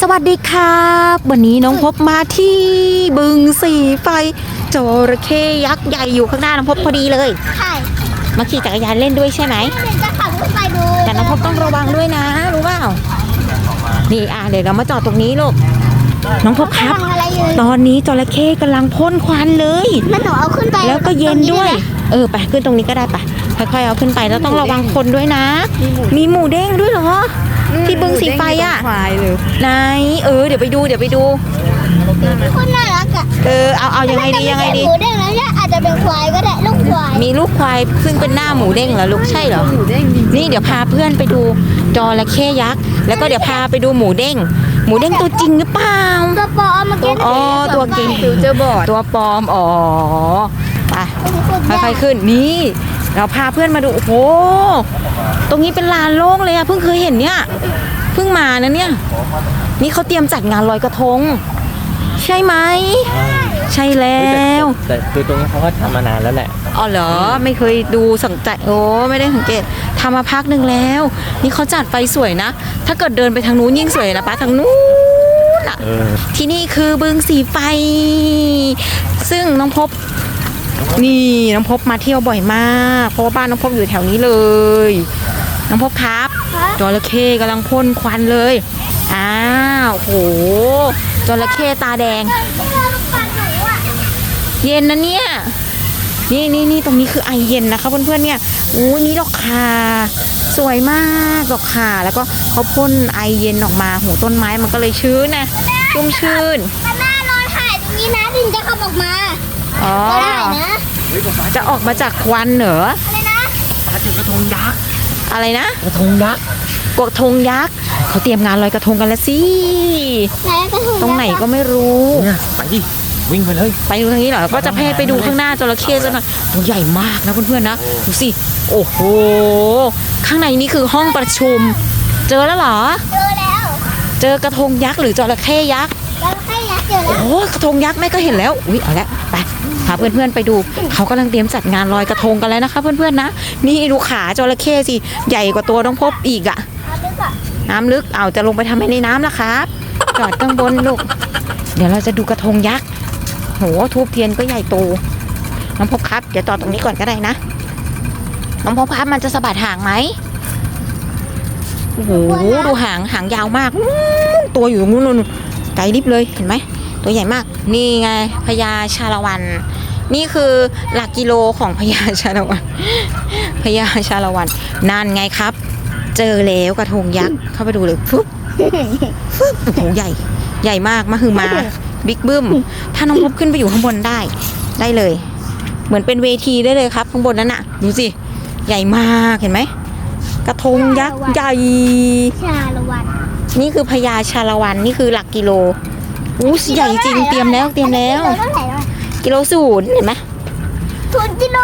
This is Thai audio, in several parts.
สวัสดีครับ วันนี้น้องพบมาที่บึงสีไฟจระเข้ยักษ์ใหญ่อยู่ข้างหน้าน้องพบพอดีเลย ใช่มาขี่จักรยานเล่นด้วยใช่ไหมเดี๋ยวจะขับขึ้นไปดูแต่น้องพบต้องระวังด้วยนะ รู้เปล่านี่อะเดี๋ยวเรามาจอดตรงนี้ลูกน้องพบครับทำอะไรอยู่ตอนนี้จระเข้กำลังพ่นควันเลยแล้วหนูเอาขึ้นไปแล้วก็เย็นด้วย เออไปขึ้นตรงนี้ก็ได้ไปค่อยๆเอาขึ้นไปแล้วต้องระวังคนด้วยนะ มีหมูเด้งด้วยเหรอ ที่บึงสีไฟอะควายเลยไหนเออเดี๋ยวไปดูเดี๋ยวไปดู คนน่ารักอะเออเอาเอายังไงดียังไงดีหมูเด้งแล้วเนี่ยอาจจะเป็นควายก็ได้ลูกควายมีลูกควายซึ่งเป็นหน้าหมูเด้งเหรอลูกใช่เหรอหมูเด้งจริงนี่เดี๋ยวพาเพื่อนไปดูจระเข้ยักษ์แล้วก็เดี๋ยวพาไปดูหมูเด้ง หมูเด้งตัวจริงหรือเปล่าตัวปลอมเมื่อกี้อ๋อตัวจริงฟิวเจอร์บอร์ดตัวปลอมอ๋อไปค่ค่อยๆขึ้นนี่ เราพาเพื่อนมาดูโอ้โหตรงนี้เป็นลานโล่งเลยอะเพิ่งเคยเห็นเนี่ยเพิ่งมานะเนี่ย นี่เขาเตรียมจัดงานลอยกระทง ใช่ไหมใช่แล้วแต่คือตรงนี้เขาก็ทำมานานแล้วแหละอ๋อเหรอไม่เคยดูสังใจโอ้ไม่ได้สังเกตทำมาพักหนึ่งแล้ว นี่เขาจัดไฟสวยนะ ถ้าเกิดเดินไปทางนู้นยิ่งสวยนะป้าทางนู้นอะเออที่นี่คือบึงสีไฟ ซึ่งน้องพบ นี่น้องพบมาเที่ยวบ่อยมาก เพราะว่าบ้านน้องพบอยู่แถวนี้เลย น้องพบครับจระเข้กำลังพ่นควันเลยอ้าวโหจระเข้ตาแดง เย็นนะเนี่ยนี่นี่นี่ตรงนี้คือไอเย็นนะคะเพื่อนๆเนี่ยอู้นี่ดอกคาสวยมากดอกคาแล้วก็เขาพ่นไอเย็นออกมาหูต้นไม้มันก็เลยชื้นนะชุ่มชื่นแต่แม่รอถ่ายตรงนี้นะถึงจะขับออกมา อ๋อ ก็ได้นะจะออกมาจากควันเหรอ อะไรนะปลาถือกระทงยักษ์อะไรนะกระทงยักษ์กระทงยักษ์เขาเตรียมงานลอยกระทงกันแล้วสิ ไหนกระถุงตรงไหนก็ไม่รู้ เนี่ยไปดิวิ่งไปเลย ไปดูทางนี้เหรอ ก็จะแพทย์ไปดูข้างหน้าจระเข้ซะหน่อยตัวใหญ่มากนะเพื่อนๆนะ ดูสิ โอ้โห ข้างในนี่คือห้องประชุม เจอแล้วเหรอ เจอแล้ว เจอกระทงยักษ์หรือจระเข้ยักษ์ แล้วให้ยักษ์เจอแล้วโอ้กระทงยักษ์แม่ก็เห็นแล้ว อุ้ยเอาละไปพาเพื่อนๆไปดู เขากำลังเตรียมจัดงานลอยกระทงกันแล้วนะคะ เพื่อนๆนะ นี่ดูขาจระเข้สิ ใหญ่กว่าตัวน้องพบอีกอะเอาไปก่อนน้ำลึกเอาจะลงไปทำไมในน้ำล่ะครับ จอดข้างบนลูก เดี๋ยวเราจะดูกระทงยักษ์โหทูบเทียนก็ใหญ่โต น้องพบครับ เดี๋ยวจอดตรงนี้ก่อนก็ได้นะ น้องพบครับมันจะสะบัดหางไหมโอ้โหดูหางหางยาวมากอู้ตัวอยู่ตรงนู้นนู่นไกลลิบเลยเห็นไหม ตัวใหญ่มาก นี่ไงพญาชาละวัน นี่คือหลักกิโลของพญาชาละวันพญาชาละวันนั่นไงครับ เจอแล้วกระทงยักษ์เข้าไปดูเลยฟึบฟึบโอ้โหใหญ่ ใหญ่มากมาคือมาบิ๊กบึ้มถ้าน้องพบขึ้นไปอยู่ข้างบนได้ได้เลย เหมือนเป็นเวทีได้เลยครับ ข้างบนนั้นน่ะ ดูสิ ใหญ่มากเห็นไหมกระทงยักษ์ใหญ่ ชาละวัน นี่คือพญาชาละวัน นี่คือหลักกิโล อู้ใหญ่จริงเตรียมแล้วเตรียมแล้วกิโเท่าไหร่วะกิโลศูนย์เห็นไหมศูนย์กิโล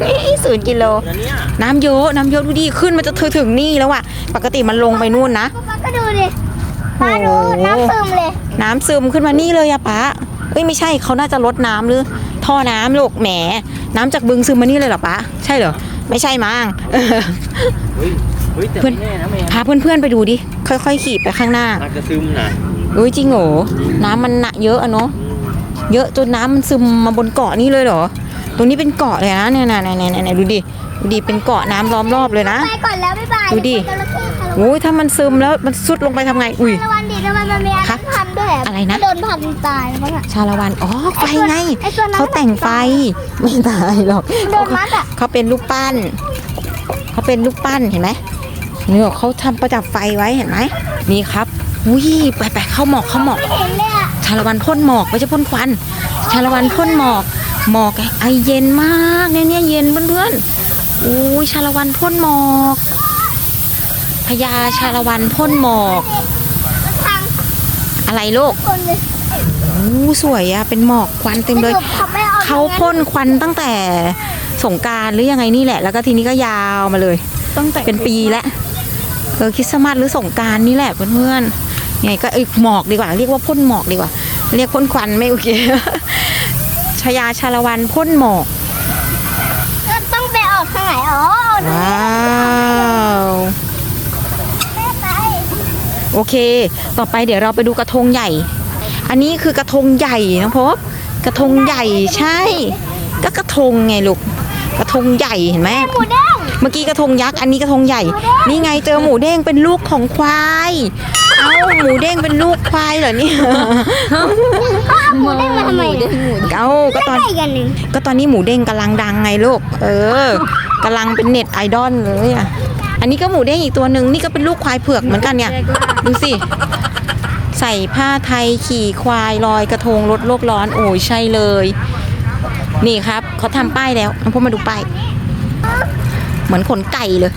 นี่ศูนย์กิโลแล้วเนี่ยน้ำเยอะน้ำเยอะดูดิขึ้นมันจะเธอถึงนี่แล้วอะปกติมันลงไปนู่นนะป้าก็ดูดิป้าดูน้ำซึมเลย น้ำซึมขึ้นมานี่เลยอะป๊าเอ้ยไม่ใช่เขาน่าจะลดน้ำหรือ ท่อน้ำลูกแหม น้ำจากบึงซึมมานี่เลยเหรอป๊าใช่เหรอไม่ใช่มั้งเฮ้ยเฮ้ยแต่เพื่อนไม่แน่นะแม่พาเพื่อนๆไปดูดิค่อยๆขี่ไปข้างหน้าอาจจะซึมนะเอ้ยจริงเหรอน้ำมันหนักเยอะอะเนาะเยอะจนน้ำมันซึมมาบนเกาะนี่เลยเหรอ ตรงนี้เป็นเกาะเลยนะเนี่ยนะเนี่ยเนี่ยเนี่ยดูดิดูดิเป็นเกาะน้ำล้อมรอบเลยนะ ไปก่อนแล้วบ๊ายบายดูดิจระเข้ค่ะโอ้ยถ้ามันซึมแล้วมันซุดลงไปทำไง อุ้ย ระวันดิระวันมันมีอันคะนั้นพันด้วยอะไรนะ โดนพันตายมั้งอะชาละวัน อ๋อไฟไง ไอ้ตัวนั้นเขาแต่งไฟไม่ตายหรอก โดนมัดอะเขาเป็นลูกปั้น เขาเป็นลูกปั้นเห็นไหมเนี่ยเขาทำประดับไฟไว้เห็นไหมนี่ครับ อุ้ยไปไปเข้าหมอกเข้าหมอกไม่เห็นเลยอะชาละวันพ่นหมอกไม่ใช่พ่นควัน ชาละวันพ่นหมอก หมอกไอเย็นมากเนี่ยเนี่ยเย็นเพื่อนๆอุ้ยชาละวันพ่นหมอกพญาชาละวันพ่นหมอกมันทางอะไรลูกคนเลยอู้สวยอะเป็นหมอกควันเต็มเลยเขาไม่ออกเขาพ่นควันตั้งแต่สงกรารหรือยังไงนี่แหละ แล้วก็ทีนี้ก็ยาวมาเลยตั้งแต่เป็นปีแล้วเออคริสต์มาสหรือสงกรารนี่แหละเพื่อนๆ ไงก็เอ้ยหมอกดีกว่า เรียกว่าพ่นหมอกดีกว่า เรียกพ่นควันไม่โอเคชายาชาละวันพ่นหมอกก็ต้องไปออกทางไหนอ๋อว้าวแม่ไปโอเค ต่อไปเดี๋ยวเราไปดูกระทงใหญ่ อันนี้คือกระทงใหญ่นะพบกระทงใหญ่ใช่ ก็กระทงไงลูกกระทงใหญ่เห็นไหมหมูเด้ง เมื่อกี้กระทงยักษ์อันนี้กระทงใหญ่ นี่ไงเจอหมูเด้งเป็นลูกของควาย เอ้าหมูเด้งเป็นลูกควายเหรอเนี่ยเขาเอาหมูเด้งมาทำไมอะเอ้าก็ตอนใกล้ๆกันหนึ่งก็ตอนนี้หมูเด้งกำลังดังไงลูก เออกำลังเป็นเน็ตไอดอลเลยอะอันนี้ก็หมูเด้งอีกตัวหนึ่งนี่ก็เป็นลูกควายเผือกเหมือนกันเนี่ยดูสิใส่ผ้าไทยขี่ควายลอยกระทงลดโลกร้อน โอ้ยใช่เลย นี่ครับเขาทำป้ายแล้วน้องพวกมาดูป้าย เหมือนขนไก่เลย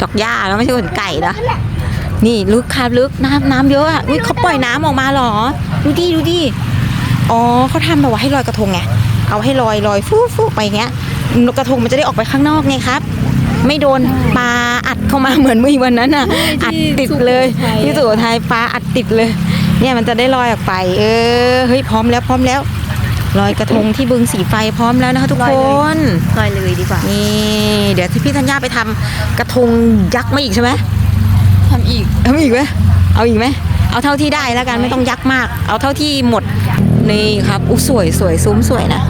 ดอกหญ้าแล้วไม่ใช่ขนไก่นะนี่ลึกครับลึกน้ำน้ำเยอะอะอุ้ยเขาปล่อยน้ำออกมาเหรอ ดูดิดูดิอ๋อเขาทำแบบว่าให้ลอยกระทงไงเอาให้ลอยลอยฟูฟูไปอย่างเงี้ยกระทงมันจะได้ออกไปข้างนอกไงครับ ไม่โดนปลาอัดเข้ามาเหมือนเมื่อวันนั้นอะ อัดติดเลยที่สุโขทัยปลาอัดติดเลย เนี่ยมันจะได้ลอยออกไป เออเฮ้ยพร้อมแล้วพร้อมแล้ว ลอยกระทงที่บึงสีไฟพร้อมแล้วนะคะทุกคนลอยเลยดีกว่า นี่เดี๋ยวที่พี่ธัญญาไปทำกระทงยักษ์มาอีกใช่ไหมทำอีกทำอีกไหมเอาอีกไหมเอาเท่าที่ได้แล้วกันไม่ต้องยักษ์มาก เอาเท่าที่หมดนี่ครับอู้สวยสวยซุ้มสวยนะ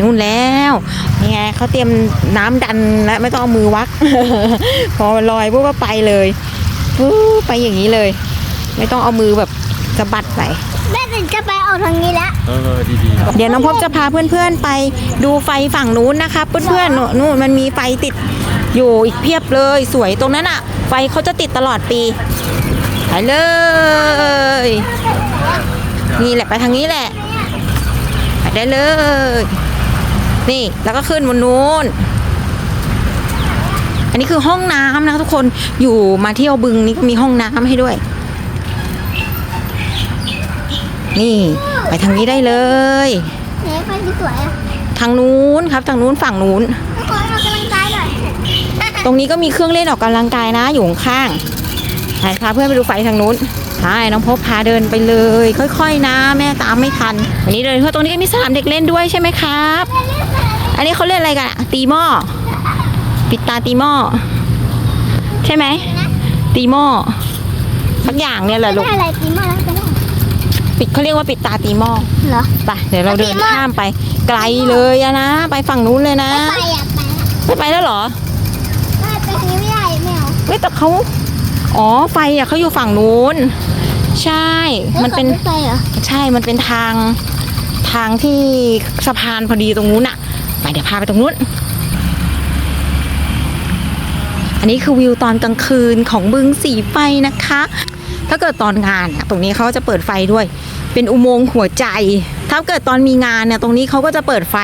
นู่นแล้วนี่ไงเขาเตรียมน้ำดันแล้วไม่ต้องเอามือวัก พอลอยปุ๊บก็ไปเลยปุ๊บไปอย่างนี้เลย ไม่ต้องเอามือแบบสะบัดไปแม่ถึงจะไปออกทางนี้แล้วเออดีดีเดี๋ยวน้องพบจะพาเพื่อนๆไปดูไฟฝั่งนู้นนะคะเพื่อนๆนู่นนู่นมันมีไฟติดอยู่อีกเพียบเลยสวยตรงนั้นอะไฟเขาจะติดตลอดปีไปเลย นี่แหละไปทางนี้แหละ ไปได้เลย นี่แล้วก็ขึ้นบนนู้น อันนี้คือห้องน้ำนะทุกคนอยู่มาเที่ยวบึงนี้ก็มีห้องน้ำให้ด้วย นี่ไปทางนี้ได้เลยไหนไฟสวยๆอะทางนู้นครับ ทางนู้นฝั่งนู้นขอเรากำลังกายหน่อยตรงนี้ก็มีเครื่องเล่นออกกำลังกายนะอยู่ข้างๆไปพาเพื่อนไปดูไฟทางนู้น ใช่น้องพบพาเดินไปเลย ค่อย ๆ นะ แม่ตามไม่ทันวันนี้เดินเพราะตรงนี้ก็มีสนามเด็กเล่นด้วยใช่ไหมครับ อันนี้เขาเล่นอะไรกันอะตีหม้อปิดตาตีหม้อใช่ไหมตีหม้อสักอย่างเนี่ยแหละลูกได้อะไรตีมาแล้วจะได้ปิดเขาเรียกว่าปิดตาตีหม้อเหรอไปเดี๋ยวเราเดินตีหม้อข้ามไป ไกลเลยอะนะ ไปฝั่งนู้นเลยนะไปอะไปไม่ไปแล้วเหรอไม่ไปทางนี้ไม่ได้ไม่เอาเฮ้ยแต่เขา อ๋อไฟอะเขาอยู่ฝั่งนู้น ใช่ มันเป็นไปเหรอใช่ มันเป็นทางทางที่สะพานพอดีตรงนู้นอะไปเดี๋ยวพาไปตรงนู้น อันนี้คือวิวตอนกลางคืนของบึงสีไฟนะคะ ถ้าเกิดตอนงานเนี่ยตรงนี้เขาจะเปิดไฟด้วย เป็นอุโมงค์หัวใจ ถ้าเกิดตอนมีงานเนี่ยตรงนี้เขาก็จะเปิดไฟ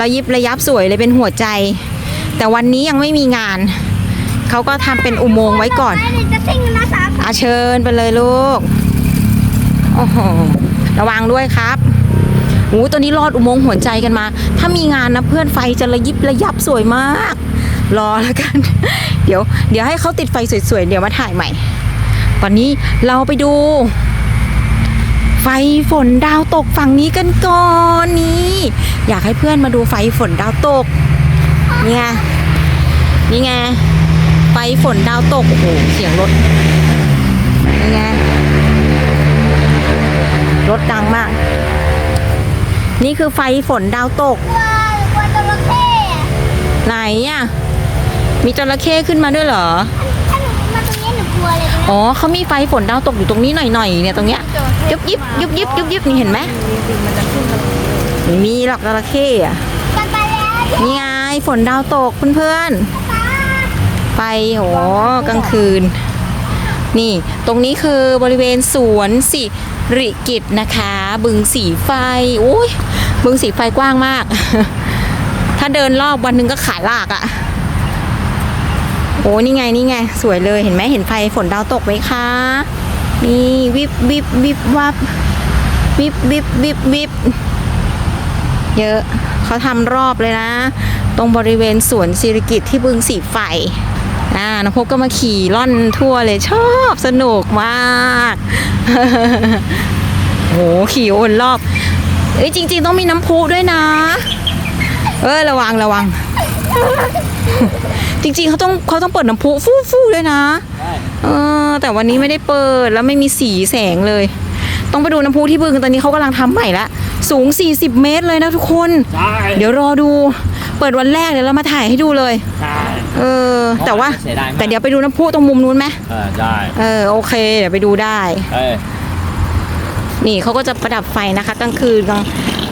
ระยิบระยับสวยเลยเป็นหัวใจ แต่วันนี้ยังไม่มีงาน เขาก็ทำเป็นอุโมงค์ไว้ก่อนแม่จะทิ้งนะสามอาเชิญไปเลยลูก โอ้โห ระวังด้วยครับโอ้ตัวนี้รอดอุโมงค์หัวใจกันมา ถ้ามีงานนะเพื่อนไฟจะระยิบระยับสวยมาก รอแล้วกัน เดี๋ยว เดี๋ยวให้เขาติดไฟสวยๆ เดี๋ยวมาถ่ายใหม่ ตอนนี้เราไปดู ไฟฝนดาวตกฝั่งนี้กันก่อนนี่ อยากให้เพื่อนมาดูไฟฝนดาวตกเนี่ยนี่ไง ไฟฝนดาวตก โอ้โห เสียงรถ นี่ไง รถดังมาก นี่คือไฟฝนดาวตกว้าวกลัวจระเข้อะไหนอะ มีจระเข้ขึ้นมาด้วยเหรอถ้าหนูมาตรงนี้หนูกลัวเลยนะอ๋อเขามีไฟฝนดาวตกอยู่ตรงนี้หน่อยๆเนี่ยตรงเนี้ยยุบยิบยุบยิบยุบยิบนี่เห็นไหมไม่มีหรอกจระเข้อะกันไปแล้วนี่ไงฝนดาวตกเพื่อนๆ ไปโหกลางคืน นี่ตรงนี้คือบริเวณสวนสิริกิตนะคะ บึงสีไฟโอ้ยบึงสีไฟกว้างมาก ถ้าเดินรอบวันหนึ่งก็ขายลากอะ่ะโอ้นี่ไงนี่ไง สวยเลยเห็นไหมเห็นไฟฝนดาวตกไหมคะนี่วิบวิบวิบวับวิบวิบวิบวิบเยอะเขาทำรอบเลยนะ ตรงบริเวณสวนสิริกิตที่บึงสีไฟ อ่าน้องพบก็มาขี่ล่อนทั่วเลยชอบสนุกมากโหขี่วนรอบตรงนี้คือสวนสิริกิตที่บึงสีไฟนะคะบึงสีไฟกว้างมากถ้าเดินรอบวันหนึงก็ขายลากอะ่ะโอ้นี่ไงนี่ไงสวยเลยเห็นไหมเห็นไฟฝนดาวตกไหมคะนี่วิบวิบวิบวิบเยอะเขาทำรอบเลยนะตรงบริเวณสวนสิริกิตที่บึงสีไฟอ่าน้องพบก็มาขี่ล่อนทั่วเลยชอบสนุกมากโหขี่วนรอบเอ้ยจริง ๆ ต้องมีน้ำพุด้วยนะ เออระวังระวัง จริง ๆเขาต้องเขาต้องเปิดน้ำพุฟู่ฟู่ด้วยนะเออแต่วันนี้ไม่ได้เปิดแล้วไม่มีสีแสงเลย ต้องไปดูน้ำพุที่บึงตอนนี้เขากำลังทำใหม่ละสูง 40 เมตรเลยนะทุกคนได้เดี๋ยวรอดู เปิดวันแรกเดี๋ยวเรามาถ่ายให้ดูเลยได้ เออ แต่ว่าเสียดายมากแต่เดี๋ยวไปดูน้ำพุตรงมุมนู้นไหมเออได้เออโอเค เดี๋ยวไปดูได้ เอ้ยนี่เขาก็จะประดับไฟนะคะกลางคืนกลาง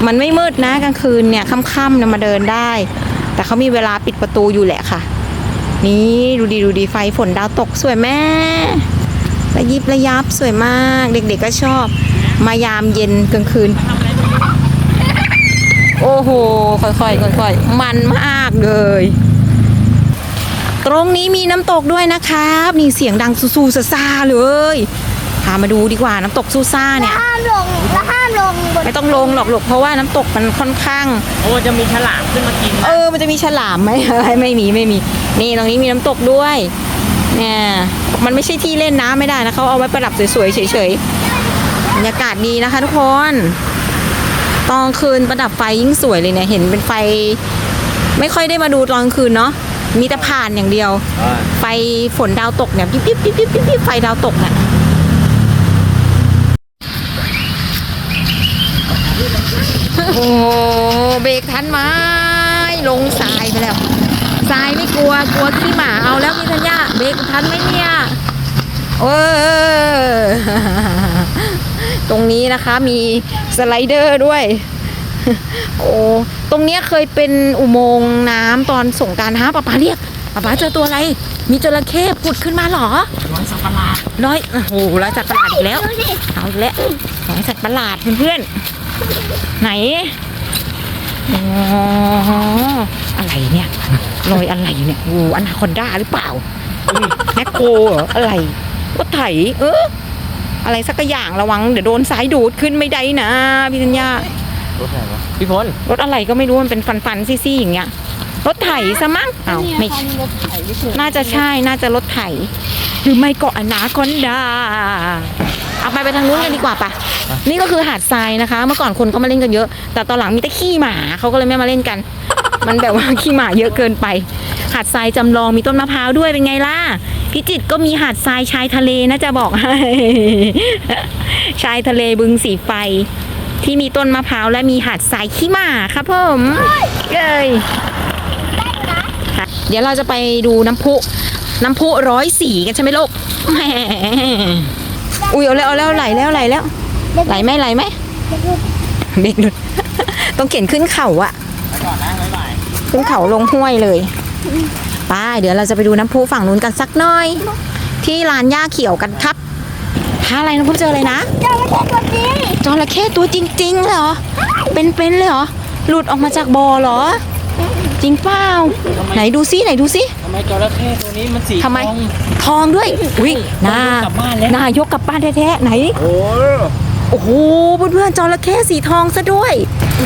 มันไม่มืดนะกลางคืนเนี่ยค่ำๆเนี่ยมาเดินได้ แต่เขามีเวลาปิดประตูอยู่แหละค่ะ นี่ดูดีดูดีไฟฝนดาวตกสวยแม่ระยิบระยับสวยมาก เด็กๆก็ชอบ มายามเย็นกลางคืน โอ้โห ค่อยๆค่อยๆมันมากเลย ตรงนี้มีน้ำตกด้วยนะครับ นี่เสียงดังซูๆซาๆเลยพามาดูดีกว่าน้ำตกซูซ่าเนี่ยห้ามลงแล้วห้ามลงบนไม่ต้องลงหรอกลูกเพราะว่าน้ำตกมันค่อนข้าง โอ้จะมีฉลามขึ้นมากินเออ มันจะมีฉลามไหมอะไรไม่มีไม่มี นี่ตรงนี้มีน้ำตกด้วย เนี่ย มันไม่ใช่ที่เล่นน้ำไม่ได้นะเขาเอาไว้ประดับสวยๆเฉยๆบรรยากาศดีนะคะ ทุกคนตอนกลางคืนประดับไฟยิ่งสวยเลยเนี่ยเห็นเป็นไฟ ไม่ค่อยได้มาดูตอนกลางคืนเนาะ มีแต่ผ่านอย่างเดียวเออไฟฝนดาวตกเนี่ยปิ๊บปิ๊บปิ๊บปิ๊บปิ๊บไฟดาวตกเนี่ยโอ้โหเบรกทันไหมลงทรายไปแล้วทรายไม่กลัวกลัวขี้หมาเอาแล้วพี่ธัญญาเบรกทันไหมเนี่ยเออตรงนี้นะคะมีสไลเดอร์ด้วย โอ้ตรงเนี้ยเคยเป็นอุโมงค์น้ำตอนสงกรารฮะป๊าป๊าเรียกป๊าป๊าเจอตัวอะไร มีจระเข้ผุดขึ้นมาเหรอร้อยสัตว์ประหลาดร้อยโอ้โหร้อยสัตว์ประหลาดอีกแล้ว ดูสิเอาอีกแล้วร้อยสัตว์ประหลาดเพื่อนๆไหนอ๋ออะไรเนี่ยรอยอะไรเนี่ยโอ้อนาคอนด้าหรือเปล่าแมคโครเหรออะไรรถไถเอออะไรสักอย่างระวังเดี๋ยวโดนสายดูดขึ้นไม่ได้นะพี่ธัญญา รถอะไรวะพี่พลรถอะไรก็ไม่รู้มันเป็นฟันฟันๆซี่ๆอย่างเงี้ยรถไถซะมั้งอ้าวไม่ใช่น่าจะใช่น่าจะรถไถ หรือไม่ก็อนาคอนดาเอาไปไปทางนู้นกันดีกว่าปะนี่ก็คือหาดทรายนะคะ เมื่อก่อนคนก็มาเล่นกันเยอะ แต่ตอนหลังมีแต่ขี้หมาเขาก็เลยไม่มาเล่นกัน มันแบบว่าขี้หมาเยอะเกินไป หาดทรายจำลองมีต้นมะพร้าวด้วยเป็นไงล่ะพิจิตรก็มีหาดทรายชายทะเลนะจะบอกให้ ชายทะเลบึงสีไฟ ที่มีต้นมะพร้าวและมีหาดทรายขี้หมาครับผมเย้ยเดี๋ยวเราจะไปดูน้ำพุ น้ำพุร้อยสีกันใช่ไหมลูกแหมอุ้ยเอาแล้วเอาแล้วไหลแล้วไหลแล้ว ไหลไหมไหลไหมเบรกหลุดต้องเข็นขึ้นเข่าอะก่ะขึ้นเขาลงห้วยเลยไปเดี๋ยวเราจะไปดูน้ำพุฝั่งนู้นกันสักหน่อย ที่ลานหญ้าเขียวกันครับหาอะไรน้องพุเจออะไรนะเจ้าไม่ใช่ตัวจริง จระเข้ตัวจริง ๆ เหรอ เป็นๆเลยเหรอ หลุดออกมาจากบ่อเหรอ จริงเปล่า ไหนดูซิไหนดูซิ ทำไมจระเข้ตัวนี้มันสีทำไม ทอง ทองด้วย อุ้ยหน้าต้องยกกลับบ้านแล้ว หน้ายกกลับบ้านแท้ๆไหน โอ้โอ้โห เพื่อนๆจระเข้สีทองซะด้วย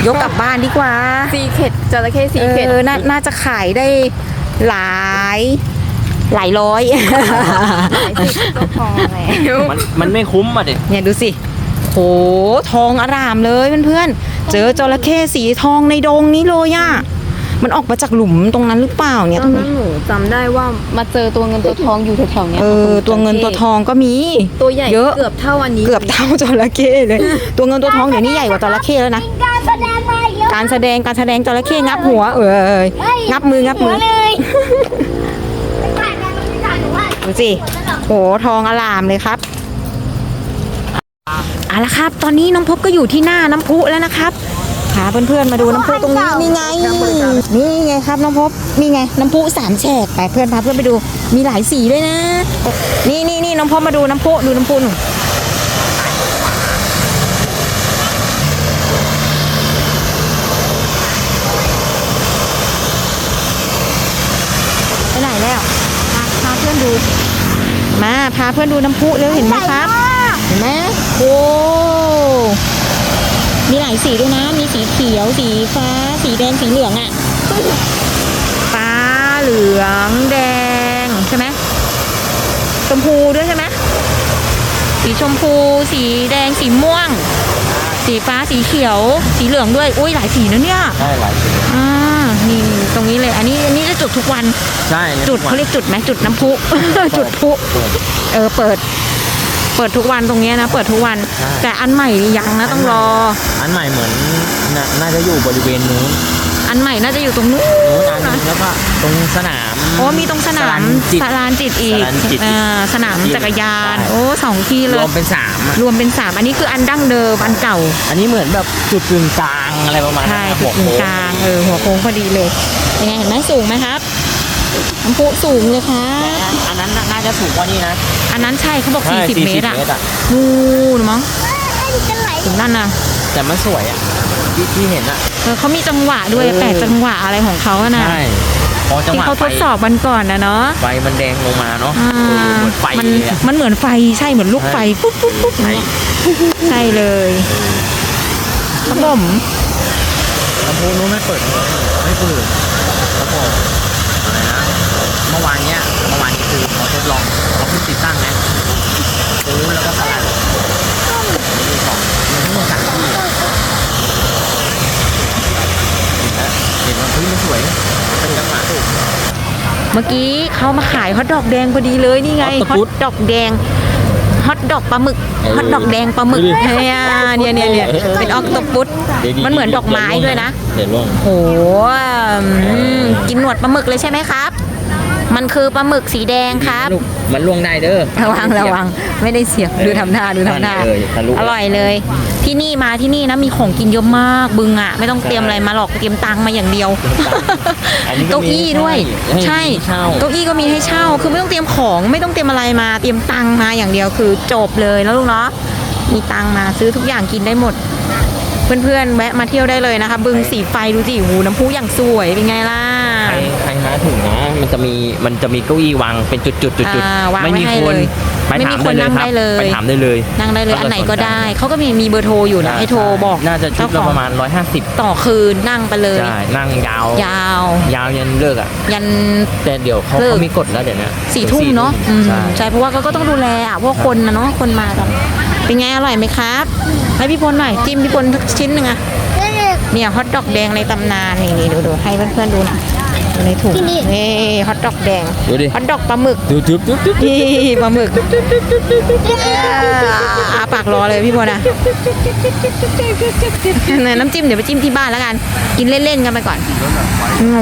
ยกกลับบ้านดีกว่า ซีเค็ดจระเข้ซีเค็ด เออนาน่าจะขายได้หลาย หลายร้อย ก็พอแล้วมันมันไม่คุ้มอะเด็กเนี่ยดูสิโหทองอร่ามเลยเพื่อนๆ เจอจระเข้สีทองในดงนี้เลยอะมันออกมาจากหลุมตรงนั้นหรือเปล่าเนี่ยตอนนั้นหนูจำได้ว่ามาเจอตัวเงินตัวทองอยู่แถวๆเนี้ยเออตัวเงินตัวทองก็มีตัวใหญ่เยอะเกือบเท่าอันนี้เกือบเท่าจระเข้เลย ตัวเงินตัวทองเดี๋ยวนี้ใหญ่กว่าจระเข้แล้วนะเป็นการแสดงมาเยอะการแสดงการแสดงจระเข้งับหัว เอ้ยงับมืองับมือเลยไม่ถ่ายกันไม่ถ่ายหนูว่าดูสิโหทองอลามเลยครับ เอาละครับ ตอนนี้น้องพบก็อยู่ที่หน้าน้ำพุแล้วนะครับพาเพื่อนๆมาดูน้ำพุตรงนี้นี่ไง นี่ไงครับน้องพบนี่ไงน้ำพุสามแฉกไปเพื่อนพาเพื่อนไปดูมีหลายสีด้วยนะ นี่นี่นี่น้องพบมาดูน้ำพุดูน้ำพุหนูไปไหนแล้วพาพาเพื่อนดู มาพาเพื่อนดูน้ำพุแล้วเห็นไหมครับ เห็นไหม โอ้มีหลายสีด้วยนะ มีสีเขียว สีฟ้า สีแดง สีเหลืองอะ่ะ ฟ้า เหลือง แดง ใช่ไหมชมพูด้วยใช่ไหมสีชมพู สีแดง สีม่วง สีฟ้า สีเขียว สีเหลืองด้วย อุ้ยหลายสีนะเนี่ย ใช่หลายสีอ่า นี่ตรงนี้เลย อันนี้ อันนี้จะจุดทุกวัน ใช่จุดเขาเรียกจุดไหมจุดน้ำพุ จุดพุ เออ เปิด เปิดทุกวันตรงเนี้ยนะ เปิดทุกวันแต่อันใหม่ยังนะต้องรอ อันใหม่เหมือนน่าน่าจะอยู่บริเวณนู้นอันใหม่น่าจะอยู่ตรงนู้นู้นนอันหนึนะ งแล้วก็ตรงสนาม โอ้มีตรงสนามจิตสลานจิตอีกสลานจิตอ่าสนามจักรยาน ใช่ โอ้สองที่เลรยวมเป็นสามอะรวมเป็นสามอันนี้คืออันดั้งเดิมอันเก่าอันนี้เหมือนแบบจุดกึ่งกลางอะไรประมาณนั้นใช่นะจุดหัวกึ่งโค้กลางเออหัวโค้งพอดีเลยเป็นไงเห็นไหมสูงไหมครับ น้ำพุสูงเลยค่ะ อันนั้นน่ะน่าจะสูงกว่านี้นะ อันนั้นใช่เขาบอก ใช่40 เมตรอะเมตรอะ นู่นมั้งไอ้จะไหลถึงนั่นน่ะแต่มันสวยอะที่ที่เห็นอะ เออเขามีจังหวะด้วยเออ แปดจังหวะอะไรของเขาอะนะ ใช่พอจังหที่วะเขาทไฟดสอบวันก่อนนะเนาะไฟมันแดงลงมาเนาะอ่าเออเหมือนไฟมันเลยอะมันเหมือนไฟใช่เหมือนลูกไฟปุ๊บปุ๊บปุ๊บใช่ใช่เลยครับผมลำโพงนู้นไม่เปิดเลยไม่เปิดลำโพงอะไรนะเมื่อวานเนี้ยเมื่อวานนี้คือเขาทดลองเขาเพิ่งติดตั้งนะซื้อแล้วก็สลัดมีของมีทั้งหมดสามที่เห็นไหมเห็นว่าเฮ้ยมันสวยเป็นจังหวะถูกเมื่อกี้เขามาขายฮอทดอกแดงพอดีเลยนี่ไงฮฮออตทดอกแดงฮอทดอกปลาหมึกเออฮอทดอกแดงปลาหมึกดูดิเนี่ยเนี่ยเนี่ยเนี่ยเป็นออกตปุสดี๋ยวมันเหมือนดอกไม้ด้วยนะเดี๋ยวลงโหอืมกินหนวดปลาหมึกเลยใช่ไหมครับ มันคือปลาหมึกสีแดงครับลูกมันล่วงได้เด้อระวังระวังไม่ได้เสียบดูทำหน้าดูทำหน้าเออทะลุอร่อยเลย ที่นี่มาที่นี่นะมีของกินเยอะมากบึงอะ ไม่ต้องเตรียมอะไรมาหรอกเตรียมตังค์มาอย่างเดียวอันนี้ก็เก้ามีอี้ด้วยให้ใช่เช่าเก้าอี้ก็มีให้เช่า คือไม่ต้องเตรียมของไม่ต้องเตรียมอะไรมาเตรียมตังค์มาอย่างเดียวคือจบเลยแล้วลูกเนาะมีตังค์มาซื้อทุกอย่างกินได้หมดเพื่อนๆแวะมาเที่ยวได้เลยนะคะ บึงสีไฟดูสิหูน้ำพุอย่างสวยเป็นไงล่ะ ใครใครมาถึงนะ มันจะมีมันจะมีเก้าอี้วางเป็นจุดจุดจุดจุดอ่าวางไม่มีไว้ให้คนเลยไปไม่ถามีมคนได้เลยนั่งครับได้เลย ไปถามได้เลย นั่งได้เลยถ้าอันไหนก็สใจได้ เขาก็มีมีเบอร์โทรอยู่นะให้โทรบอกน่าจะชุดละเจ้าของประมาณ 150ต่อคืนนั่งไปเลย ใช่นั่งยาวยาว ยาวยันเลิกอะ ยัน แต่เดี๋ยวเขาเลิก เขามีกฎแล้วเดี๋ยวนี้สี่ทุ่มเนาะอืมใช่ใช่เพราะว่าก็ก็ต้องดูแลอะเพราะว่าคนนะเนาะคนมากันเป็นไงอร่อยไหมครับให้พี่พลหน่อยจิ้มพี่พลสักชิ้นหนึ่งอะเด็กเนี่ยฮอทดอกแดงในตำนานนี่นี่ดูดูให้เพื่อนๆดูหน่อย ดูในถุงที่นี่นี่ฮอทดอกแดงดูดิฮอทดอกปลาหมึกดูจุ๊บจุ๊บจุ๊บนี่ปลาหมึกอาปากรอเลยพี่พลนะเนี่ยน้ำจิ้มเดี๋ยวไปจิ้มที่บ้านแล้วกัน กินเล่นๆกันไปก่อนโอ้โห